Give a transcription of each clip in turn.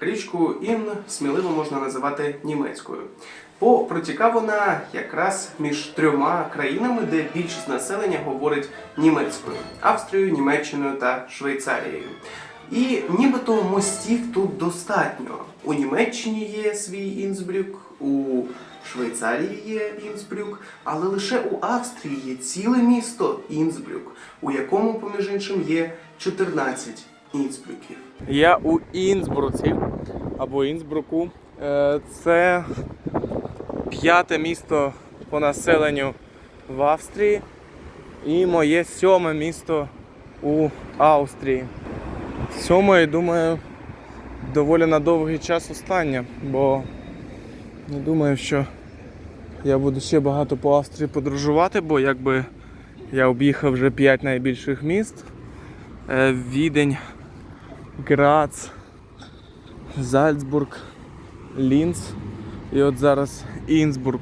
Річку Ін сміливо можна називати німецькою, бо протікає вона якраз між трьома країнами, де більшість населення говорить німецькою Австрією, Німеччиною та Швейцарією. І нібито мостів тут достатньо. У Німеччині є свій Інсбрюк, у Швейцарії є Інсбрюк, але лише у Австрії є ціле місто Інсбрюк, у якому, поміж іншим, є 14 Інсбрюків. Я у Інсбруці або Інсбруку. Е, Це п'яте місто по населенню в Австрії і моє сьоме місто у Австрії. Сьоме, думаю, доволі на довгий час останнє, бо не думаю, що я буду ще багато по Австрії подорожувати, бо якби я об'їхав вже 5 найбільших міст. Е, Відень, Грац, Зальцбург, Лінц і от зараз Інсбург.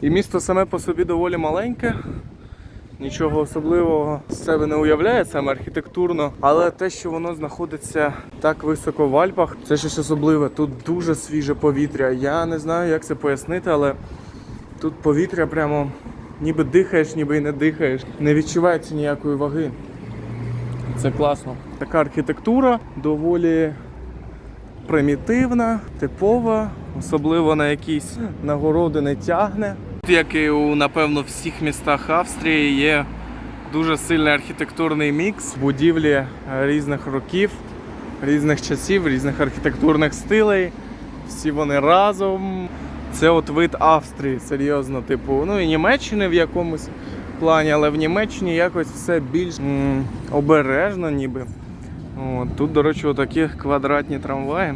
І місто саме по собі доволі маленьке. Нічого особливого з себе не уявляє саме архітектурно, але те, що воно знаходиться так високо в Альпах, це щось особливе. Тут дуже свіже повітря. Я не знаю, як це пояснити, але тут повітря прямо ніби дихаєш, ніби і не дихаєш. Не відчувається ніякої ваги. Це класно. Така архітектура доволі примітивна, типова, особливо на якісь нагороди не тягне. Як і у напевно всіх містах Австрії є дуже сильний архітектурний мікс, будівлі різних років, різних часів, різних архітектурних стилей. Всі вони разом. Це от вид Австрії, серйозно, типу, ну і Німеччини в якомусь плані, але в Німеччині якось все більш м, обережно, ніби. От, тут, до речі, отакі квадратні трамваї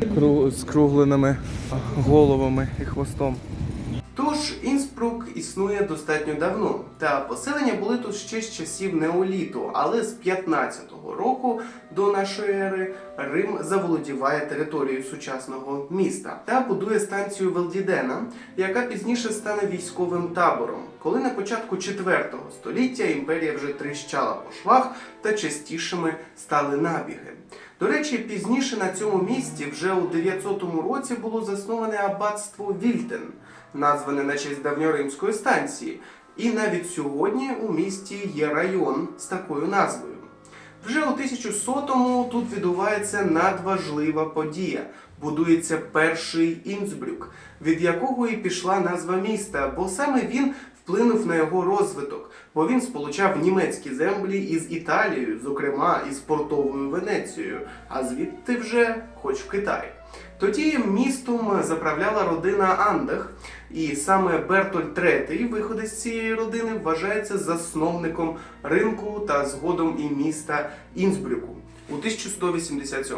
з кругленими головами і хвостом. Тож Інсбрук існує достатньо давно, та поселення були тут ще з часів неоліту, але з 15-го року до нашої ери Рим заволодіває територією сучасного міста та будує станцію Велдідена, яка пізніше стане військовим табором. Коли на початку 4 століття імперія вже тріщала по швах та частішими стали набіги. До речі, пізніше на цьому місці вже у 900 році було засноване аббатство Вільтен, назване на честь давньоримської станції. І навіть сьогодні у місті є район з такою назвою. Вже у 1100-му тут відбувається надважлива подія. Будується перший Інсбрюк, від якого і пішла назва міста, бо саме він вплинув на його розвиток, бо він сполучав німецькі землі із Італією, зокрема із портовою Венецією, а звідти вже хоч в Китай. Тоді містом заправляла родина Андах, і саме Бертольд III, виходить з цієї родини, вважається засновником ринку та згодом і міста Інсбрюку у 1187.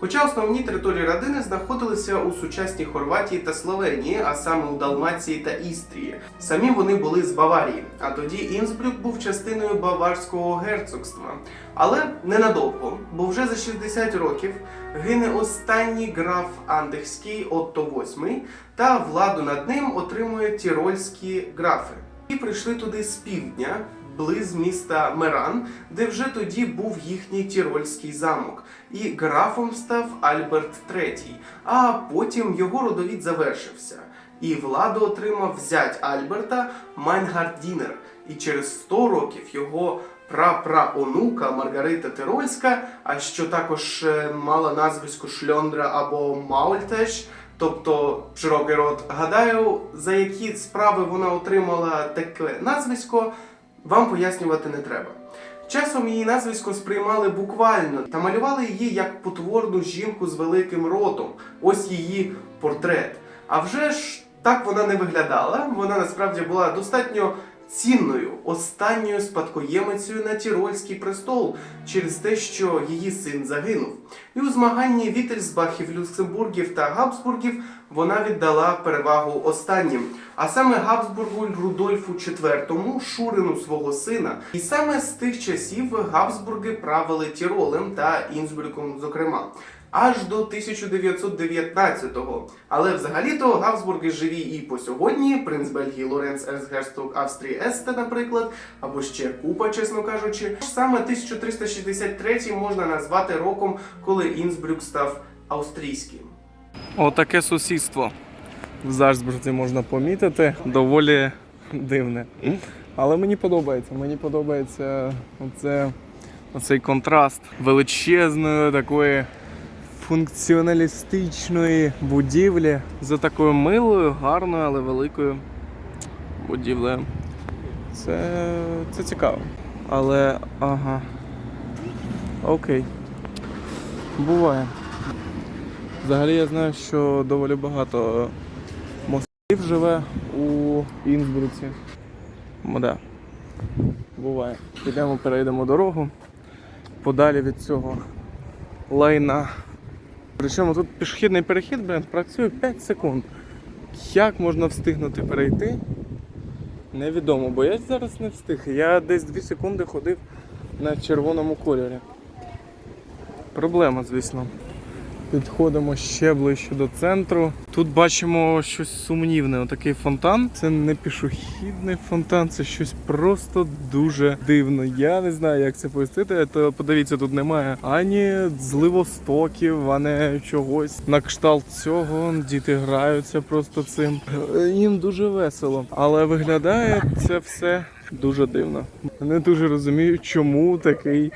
Хоча основні території родини знаходилися у сучасній Хорватії та Словенії, а саме у Далмації та Істрії. Самі вони були з Баварії, а тоді Інсбрюк був частиною Баварського герцогства. Але ненадовго, бо вже за 60 років гине останній граф Андехський Отто VIII, та владу над ним отримує тірольські графи. І прийшли туди з півдня, близ міста Меран, де вже тоді був їхній тірольський замок. І графом став Альберт III, а потім його родовід завершився. І владу отримав зять Альберта Майнгардінер. І через 100 років його прапраонука Маргарита Тирольська, а що також е, мала назвисько Шльондра або Маультеш, тобто широкий рот. Гадаю, за які справи вона отримала таке назвисько, вам пояснювати не треба. Часом її назвисько сприймали буквально та малювали її як потворну жінку з великим ротом. Ось її портрет. А вже ж так вона не виглядала. Вона насправді була достатньо цінною останньою спадкоємицею на Тірольський престол через те, що її син загинув. І у змаганні Вітельсбахів, Люксембургів та Габсбургів вона віддала перевагу останнім, а саме Габсбургу Рудольфу IV, шурину свого сина. І саме з тих часів Габсбурги правили Тіролем та Інсбрюком, зокрема. Аж до 1919-го. Але взагалі-то Габсбурги живі і по сьогодні. Принц Бельгії Лоренц Ерцгерцог Австрії Есте, наприклад, або ще купа, чесно кажучи. Саме 1363 можна назвати роком, коли Інсбрюк став австрійським. Отаке сусідство в Зальцбурзі можна помітити. Доволі дивне. Але мені подобається. Мені подобається оце, оцей контраст величезної такої функціоналістичної будівлі за такою милою, гарною, але великою будівлею. Це, це цікаво. Але ага. Окей. Буває. Взагалі я знаю, що доволі багато москалів живе у Інсбруці. Ну, да. Буває. Підемо, перейдемо дорогу подалі від цього лайна. Причому тут пішохідний перехід, блін, працює 5 секунд. Як можна встигнути перейти? Невідомо, бо я зараз не встиг. Я десь 2 секунди ходив на червоному кольорі. Проблема, звісно. Підходимо ще ближче до центру. Тут бачимо щось сумнівне. Отакий фонтан. Це не пішохідний фонтан, це щось просто дуже дивно. Я не знаю, як це пояснити. То подивіться, тут немає ані зливостоків, ані чогось. На кшталт цього діти граються просто цим. Їм дуже весело. Але виглядає це все дуже дивно. Не дуже розумію, чому такий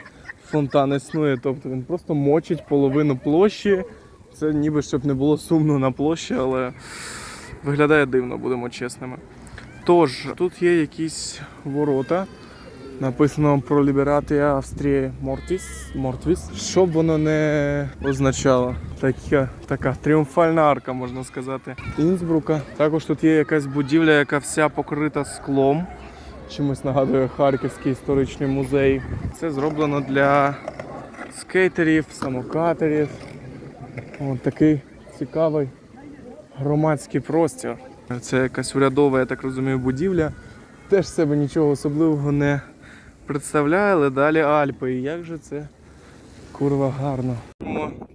фонтан існує. Тобто він просто мочить половину площі. Це ніби щоб не було сумно на площі, але виглядає дивно, будемо чесними. Тож, тут є якісь ворота. Написано про Лібератія Австрії Мортіс, Мортвіс. Що б воно не означало. Така, така тріумфальна арка, можна сказати. Інсбрука. Також тут є якась будівля, яка вся покрита склом. Чимось нагадує Харківський історичний музей. Це зроблено для скейтерів, самокатерів. Ось такий цікавий громадський простір. Це якась урядова, я так розумію, будівля. Теж себе нічого особливого не представляє, але далі Альпи. І як же це курва гарно.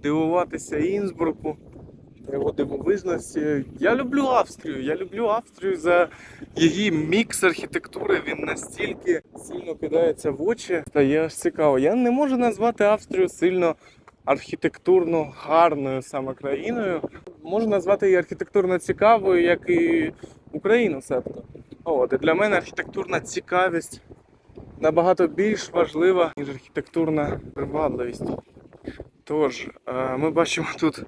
Дивуватися Інсбруку, його дивовижності. Я люблю Австрію. Я люблю Австрію за її мікс архітектури. Він настільки сильно кидається в очі. Стає аж цікаво. Я не можу назвати Австрію сильно архітектурно гарною саме країною. Можу назвати її архітектурно цікавою, як і Україну, себто. От, і для мене архітектурна цікавість набагато більш важлива, ніж архітектурна привабливість. Тож, е, ми бачимо тут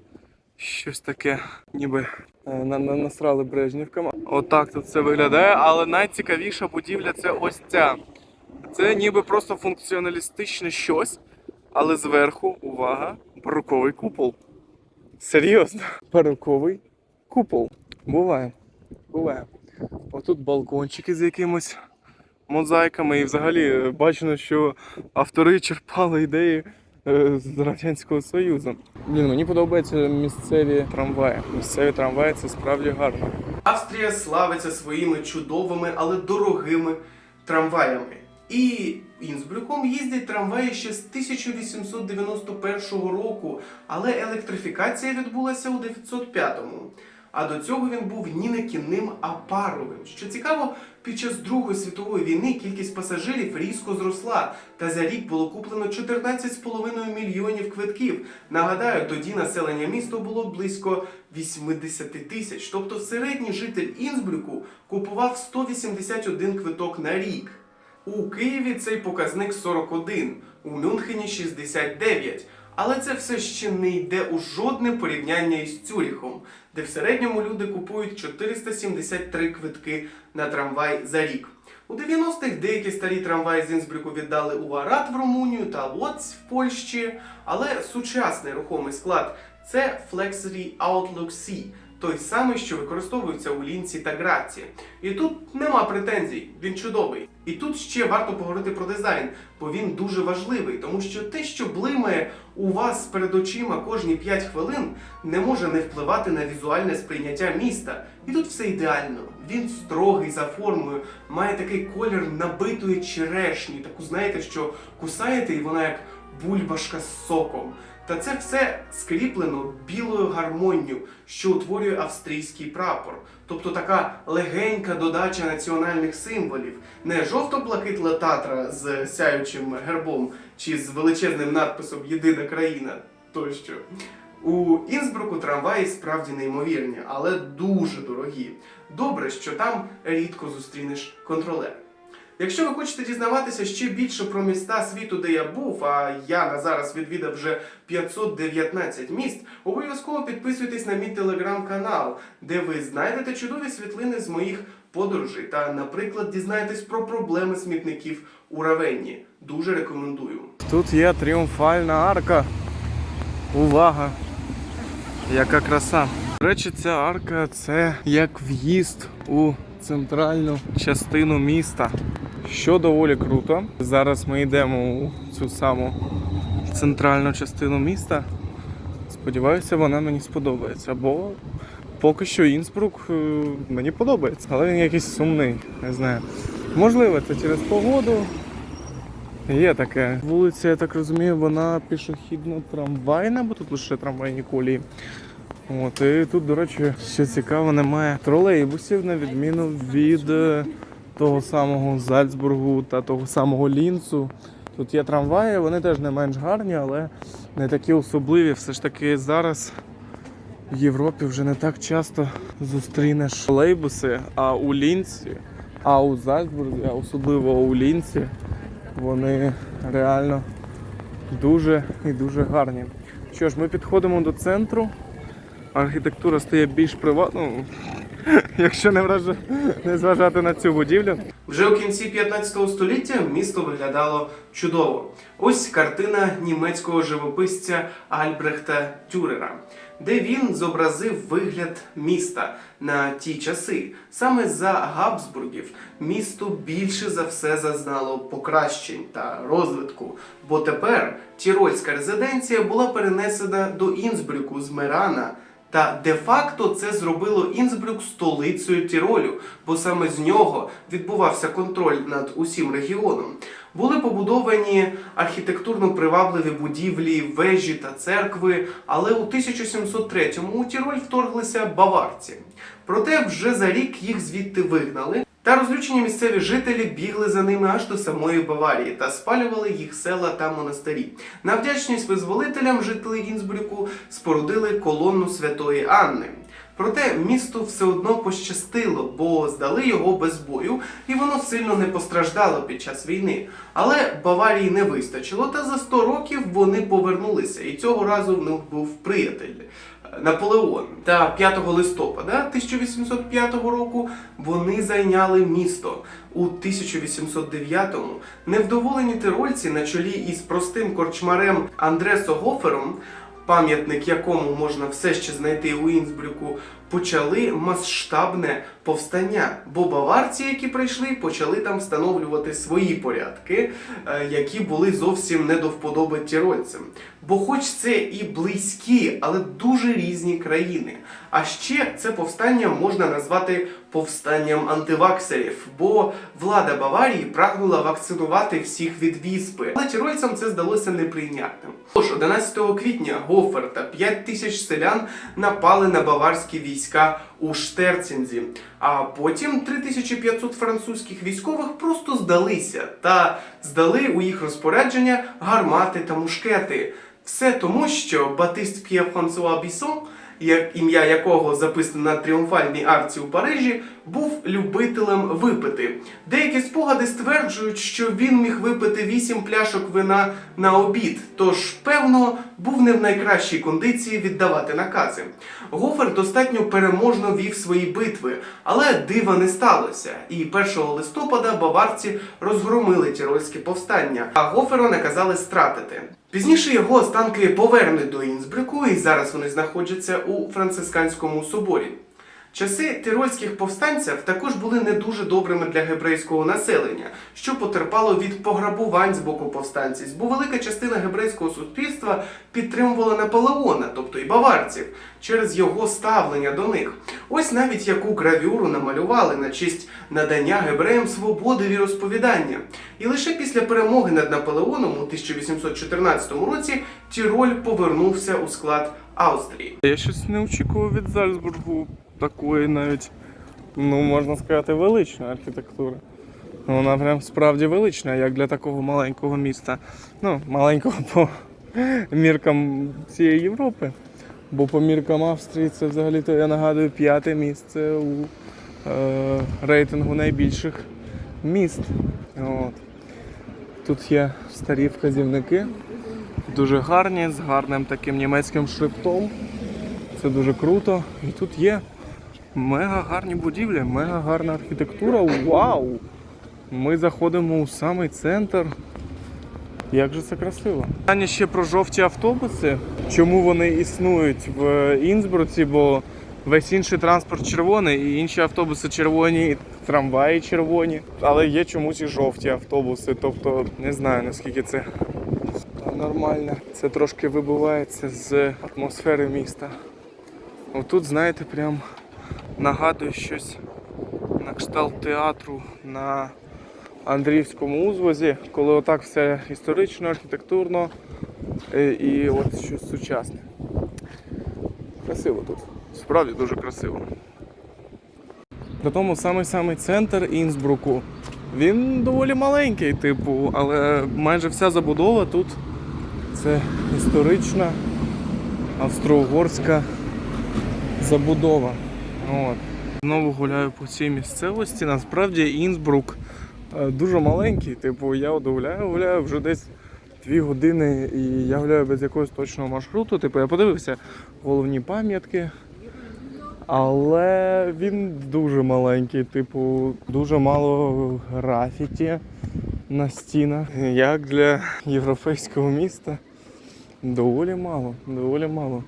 щось таке, ніби е, на- на- насрали брежнівками. Отак тут це виглядає, але найцікавіша будівля це ось ця. Це ніби просто функціоналістичне щось, але зверху, увага, бароковий купол. Серйозно, бароковий купол. Буває. Буває. Отут балкончики з якимось мозаїками, і взагалі е, бачено, що автори черпали ідеї з Радянського Союзу. Блін, мені подобаються місцеві трамваї. Місцеві трамваї це справді гарно. Австрія славиться своїми чудовими, але дорогими трамваями. І Інсбрюком їздять трамваї ще з 1891 року, але електрифікація відбулася у 905-му. А до цього він був ні не кінним, а паровим. Що цікаво, під час Другої світової війни кількість пасажирів різко зросла, та за рік було куплено 14,5 мільйонів квитків. Нагадаю, тоді населення міста було близько 80 тисяч. Тобто середній житель Інсбрюку купував 181 квиток на рік. У Києві цей показник 41, у Мюнхені 69. Але це все ще не йде у жодне порівняння із Цюріхом, де в середньому люди купують 473 квитки на трамвай за рік. У 90-х деякі старі трамваї з Інсбрюку віддали у Варат в Румунію та Лоць в Польщі, але сучасний рухомий склад це Flexity Outlook C, той самий, що використовується у лінці та граці. І тут нема претензій, він чудовий. І тут ще варто поговорити про дизайн, бо він дуже важливий, тому що те, що блимає у вас перед очима кожні 5 хвилин, не може не впливати на візуальне сприйняття міста. І тут все ідеально. Він строгий за формою, має такий колір набитої черешні, таку знаєте, що кусаєте, і вона як бульбашка з соком. Та це все скріплено білою гармонію, що утворює австрійський прапор. Тобто така легенька додача національних символів, не жовто-блакитла татра з сяючим гербом чи з величезним надписом Єдина країна тощо. У Інсбруку трамваї справді неймовірні, але дуже дорогі. Добре, що там рідко зустрінеш контролер. Якщо ви хочете дізнаватися ще більше про міста світу, де я був, а я на зараз відвідав вже 519 міст, обов'язково підписуйтесь на мій телеграм-канал, де ви знайдете чудові світлини з моїх подорожей та, наприклад, дізнаєтесь про проблеми смітників у Равенні. Дуже рекомендую. Тут є тріумфальна арка. Увага! Яка краса! До речі, ця арка це як в'їзд у центральну частину міста, що доволі круто. Зараз ми йдемо у цю саму центральну частину міста. Сподіваюся, вона мені сподобається, бо поки що Інсбрук е, мені подобається, але він якийсь сумний, не знаю. Можливо, це через погоду, Є таке. Вулиця, я так розумію, вона пішохідно-трамвайна, бо тут лише трамвайні колії. От, і тут, до речі, що цікаво, немає тролейбусів, на відміну від е, того самого Зальцбургу та того самого Лінцу. Тут є трамваї, вони теж не менш гарні, але не такі особливі. Все ж таки зараз в Європі вже не так часто зустрінеш тролейбуси, а у Лінці, а у Зальцбурзі, а особливо у Лінці, вони реально дуже і дуже гарні. Що ж, ми підходимо до центру. Архітектура стає більш приватною, якщо не, враж... не зважати на цю будівлю. Вже у кінці 15 століття місто виглядало чудово. Ось картина німецького живописця Альбрехта Тюрера, де він зобразив вигляд міста на ті часи. Саме за Габсбургів місто більше за все зазнало покращень та розвитку, бо тепер тірольська резиденція була перенесена до Інсбрюку з Мерана. Та де-факто це зробило Інсбрюк столицею Тіролю, бо саме з нього відбувався контроль над усім регіоном. Були побудовані архітектурно привабливі будівлі, вежі та церкви, але у 1703-му у Тіроль вторглися баварці. Проте вже за рік їх звідти вигнали. Та розлючені місцеві жителі бігли за ними аж до самої Баварії та спалювали їх села та монастирі. На вдячність визволителям жителі Гінзбрюку спорудили колонну Святої Анни. Проте місту все одно пощастило, бо здали його без бою, і воно сильно не постраждало під час війни. Але Баварії не вистачило, та за 100 років вони повернулися, і цього разу в них був приятель. Наполеон та 5 листопада 1805 року вони зайняли місто. У 1809-му невдоволені тирольці на чолі із простим корчмарем Андресо Гофером, пам'ятник якому можна все ще знайти у Інсбрюку, почали масштабне повстання. Бо баварці, які прийшли, почали там встановлювати свої порядки, е, які були зовсім не до вподоби тірольцям. Бо, хоч це і близькі, але дуже різні країни. А ще це повстання можна назвати повстанням антиваксерів, бо влада Баварії прагнула вакцинувати всіх від віспи. Але тірольцям це здалося неприйнятним. Тож 11 квітня Гофер та 5 тисяч селян напали на баварські війська у Штерцінзі. А потім 3500 французьких військових просто здалися та здали у їх розпорядження гармати та мушкети. Все тому, що Батист П'є Франсуа Бісон, ім'я якого записано на тріумфальній арці у Парижі, був любителем випити. Деякі спогади стверджують, що він міг випити 8 пляшок вина на обід, тож, певно, був не в найкращій кондиції віддавати накази. Гофер достатньо переможно вів свої битви, але дива не сталося. І 1 листопада баварці розгромили тірольське повстання, а Гофера наказали стратити. Пізніше його останки повернуть до Інсбрику, і зараз вони знаходяться у францисканському соборі. Часи тирольських повстанців також були не дуже добрими для гебрейського населення, що потерпало від пограбувань з боку повстанців, бо велика частина гебрейського суспільства підтримувала Наполеона, тобто і баварців, через його ставлення до них. Ось навіть яку гравюру намалювали на честь надання гебреям свободи віросповідання. І лише після перемоги над Наполеоном у 1814 році Тіроль повернувся у склад Австрії. Я щось не очікував від Зальцбургу такої навіть, ну можна сказати, величної архітектури. Вона прям справді велична, як для такого маленького міста. Ну, маленького по міркам цієї Європи. Бо по міркам Австрії це взагалі-то, я нагадую, п'яте місце у е, рейтингу найбільших міст. От. Тут є старі вказівники, дуже гарні, з гарним таким німецьким шрифтом. Це дуже круто. І тут є мега гарні будівлі, мега гарна архітектура. Вау! Ми заходимо у самий центр. Як же це красиво. Питання ще про жовті автобуси. Чому вони існують в Інсбруці, бо весь інший транспорт червоний, і інші автобуси червоні, і трамваї червоні. Але є чомусь і жовті автобуси. Тобто не знаю наскільки це нормально. Це трошки вибивається з атмосфери міста. Отут, знаєте, прям нагадує щось на кшталт театру на Андріївському узвозі, коли отак все історично, архітектурно е, і от щось сучасне. Красиво тут. Справді дуже красиво. При тому самий-самий центр Інсбруку. Він доволі маленький, типу, але майже вся забудова тут це історична австро-угорська забудова. От. Знову гуляю по цій місцевості. Насправді Інсбрук е, дуже маленький. Типу, я от гуляю, гуляю вже десь дві години і я гуляю без якогось точного маршруту. Типу, я подивився головні пам'ятки. Але він дуже маленький, типу, дуже мало графіті на стінах. Як для європейського міста, доволі мало, доволі мало.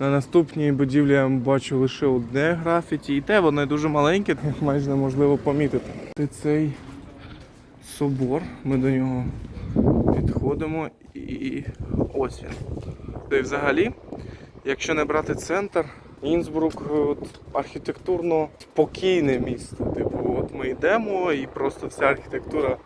На наступній будівлі я бачу лише одне графіті, і те воно дуже маленьке, майже неможливо помітити. Це цей собор, ми до нього підходимо і ось він. Та й взагалі, якщо не брати центр, Інсбрук е, от, архітектурно спокійне місто. Типу, от ми йдемо і просто вся архітектура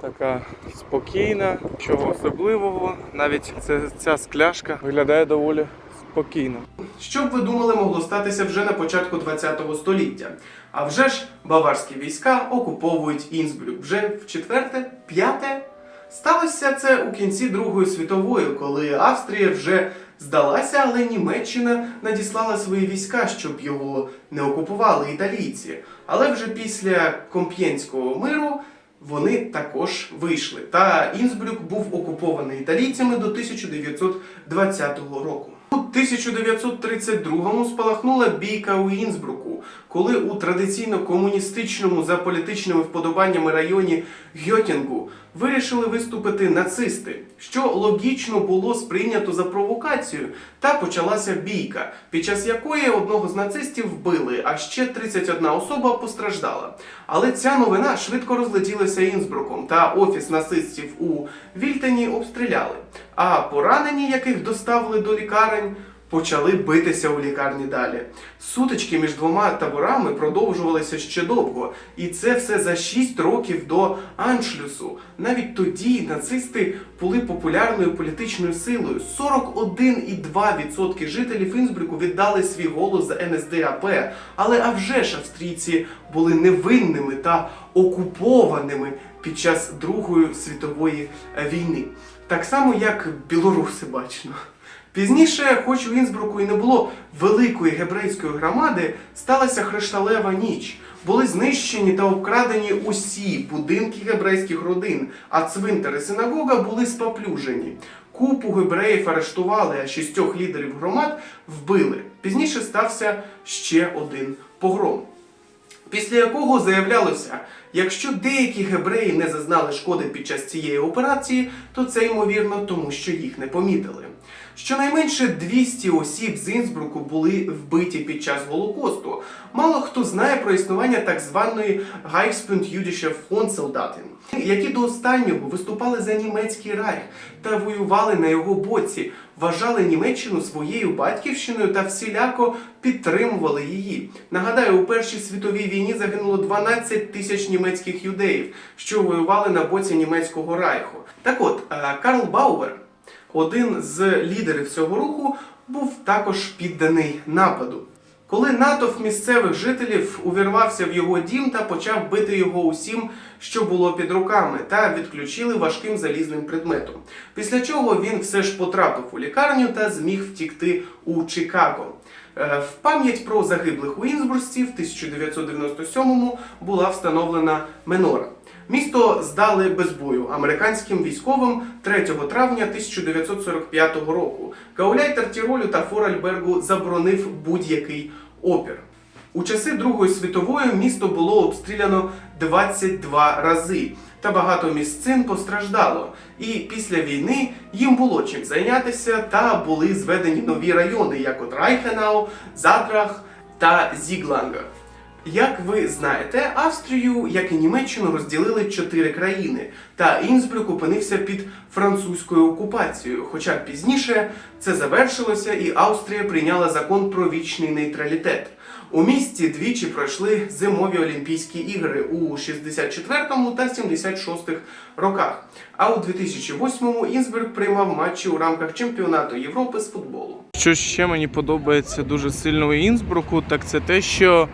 така спокійна, чого особливого. Навіть ця, ця скляшка виглядає доволі спокійно. Що б ви думали могло статися вже на початку ХХ століття? А вже ж баварські війська окуповують Інсбрюк. Вже в четверте, п'яте. Сталося це у кінці Другої світової, коли Австрія вже здалася, але Німеччина надіслала свої війська, щоб його не окупували італійці. Але вже після Комп'єнського миру вони також вийшли. Та Інсбрюк був окупований італійцями до 1920 року. У 1932-му спалахнула бійка у Інсбруку, коли у традиційно комуністичному за політичними вподобаннями районі Гьотінгу вирішили виступити нацисти, що логічно було сприйнято за провокацію, та почалася бійка, під час якої одного з нацистів вбили, а ще 31 особа постраждала. Але ця новина швидко розлетілася Інсбруком, та офіс нацистів у Вільтені обстріляли. А поранені, яких доставили до лікарень, почали битися у лікарні далі. Сутички між двома таборами продовжувалися ще довго, і це все за 6 років до Аншлюсу. Навіть тоді нацисти були популярною політичною силою. 41,2% жителів Інсбруку віддали свій голос за НСДАП. Але а вже ж австрійці були невинними та окупованими під час Другої світової війни. Так само, як білоруси бачно. Пізніше, хоч у Інсбруку і не було великої гебрейської громади, сталася хрешталева ніч. Були знищені та обкрадені усі будинки гебрейських родин, а цвинтар і синагога були споплюжені. Купу гебреїв арештували, а шістьох лідерів громад вбили. Пізніше стався ще один погром після якого заявлялося, якщо деякі гебреї не зазнали шкоди під час цієї операції, то це ймовірно тому, що їх не помітили. Щонайменше 200 осіб з Інсбруку були вбиті під час Голокосту. Мало хто знає про існування так званої Reichsbund Frontsoldaten, які до останнього виступали за німецький райх та воювали на його боці, вважали Німеччину своєю батьківщиною та всіляко підтримували її. Нагадаю, у Першій світовій війні загинуло 12 тисяч німецьких юдеїв, що воювали на боці німецького райху. Так от, е, Карл Бауер, один з лідерів цього руху, був також підданий нападу. коли натовп місцевих жителів увірвався в його дім та почав бити його усім, що було під руками, та відключили важким залізним предметом. Після чого він все ж потрапив у лікарню та зміг втікти у Чикаго. Е, В пам'ять про загиблих у Інсбурсці в 1997-му була встановлена менора. Місто здали без бою американським військовим 3 травня 1945 року. Гауляйтер Тіролю та Форальбергу заборонив будь-який опір. У часи Другої світової місто було обстріляно 22 рази, та багато місцин постраждало. І після війни їм було чим зайнятися, та були зведені нові райони, як от Райхенау, Задрах та Зігланга. Як ви знаєте, Австрію, як і Німеччину, розділили чотири країни, та Інсбрюк опинився під французькою окупацією. Хоча пізніше це завершилося, і Австрія прийняла закон про вічний нейтралітет. У місті двічі пройшли зимові Олімпійські ігри у 64-му та 76-х роках. А у 2008-му Інсберг приймав матчі у рамках чемпіонату Європи з футболу. Що ще мені подобається дуже сильно у Інсбруку, так це те, що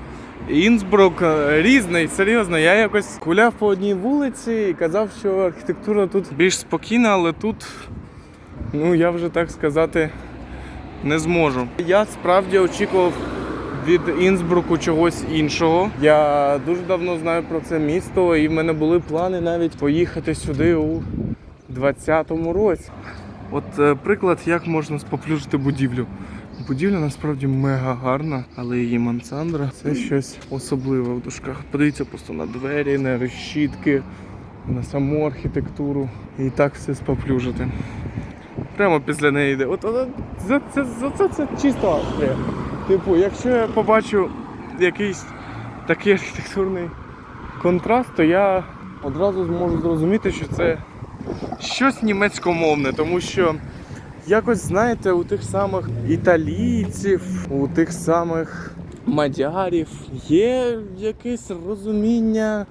Інсбрук е, різний, серйозно. Я якось гуляв по одній вулиці і казав, що архітектура тут більш спокійна, але тут, ну я вже так сказати, не зможу. Я справді очікував від Інсбруку чогось іншого. Я дуже давно знаю про це місто, і в мене були плани навіть поїхати сюди у 2020 році. От е, приклад, як можна споплюжити будівлю. Будівля насправді мега гарна, але її мансандра це щось особливе в дужках. Подивіться просто на двері, на решітки, на саму архітектуру. І так все споплюжити. Прямо після неї йде. От, от, це, це, це, це, це чисто Австрія. Типу, якщо я побачу якийсь такий архітектурний контраст, то я одразу зможу зрозуміти, що це щось німецькомовне, тому що якось, знаєте, у тих самих італійців, у тих самих мадярів є якесь розуміння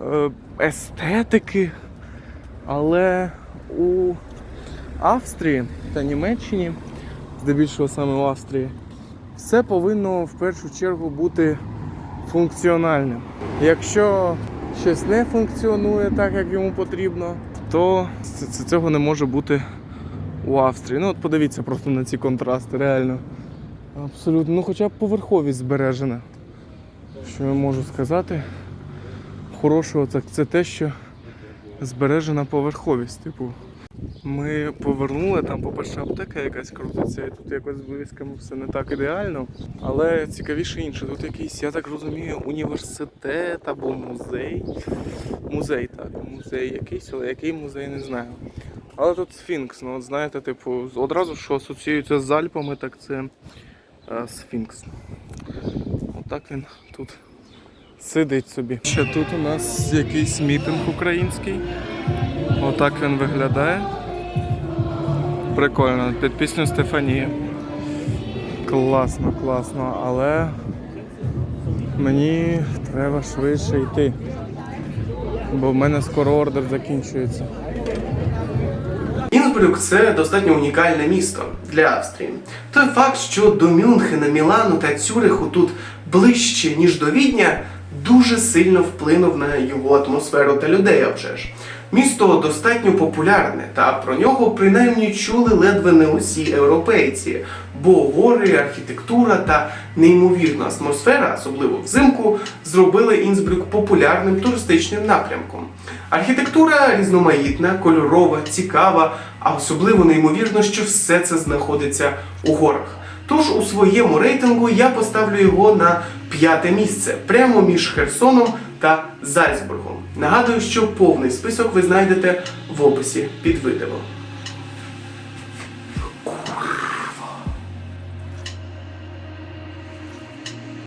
е, естетики, але у Австрії та Німеччині, здебільшого саме в Австрії, все повинно в першу чергу бути функціональним. Якщо щось не функціонує так, як йому потрібно, то цього не може бути у Австрії. Ну от подивіться просто на ці контрасти, реально. Абсолютно. Ну хоча б поверховість збережена. Що я можу сказати? Хорошого так це те, що збережена поверховість. Типу, ми повернули, там, по-перше, аптека якась крутиться, і тут якось з вивісками все не так ідеально. Але цікавіше інше. Тут якийсь, я так розумію, університет або музей. Музей, так, музей якийсь, але який музей не знаю. Але тут сфінкс, ну от знаєте, типу, одразу що асоціюється з Альпами, так це е, сфінкс. Отак він тут сидить собі. Ще тут у нас якийсь мітинг український. Отак він виглядає. Прикольно, під пісню Стефанія. Класно, класно, але мені треба швидше йти. Бо в мене скоро ордер закінчується. Інсбрюк це достатньо унікальне місто для Австрії. Той факт, що до Мюнхена, Мілану та Цюриху тут ближче, ніж до Відня, дуже сильно вплинув на його атмосферу та людей, а вже ж. Місто достатньо популярне, та про нього принаймні чули ледве не усі європейці, бо гори, архітектура та неймовірна атмосфера, особливо взимку, зробили Інсбрюк популярним туристичним напрямком. Архітектура різноманітна, кольорова, цікава, а особливо неймовірно, що все це знаходиться у горах. Тож у своєму рейтингу я поставлю його на п'яте місце, прямо між Херсоном та Зальцбургом. Нагадую, що повний список ви знайдете в описі під відео.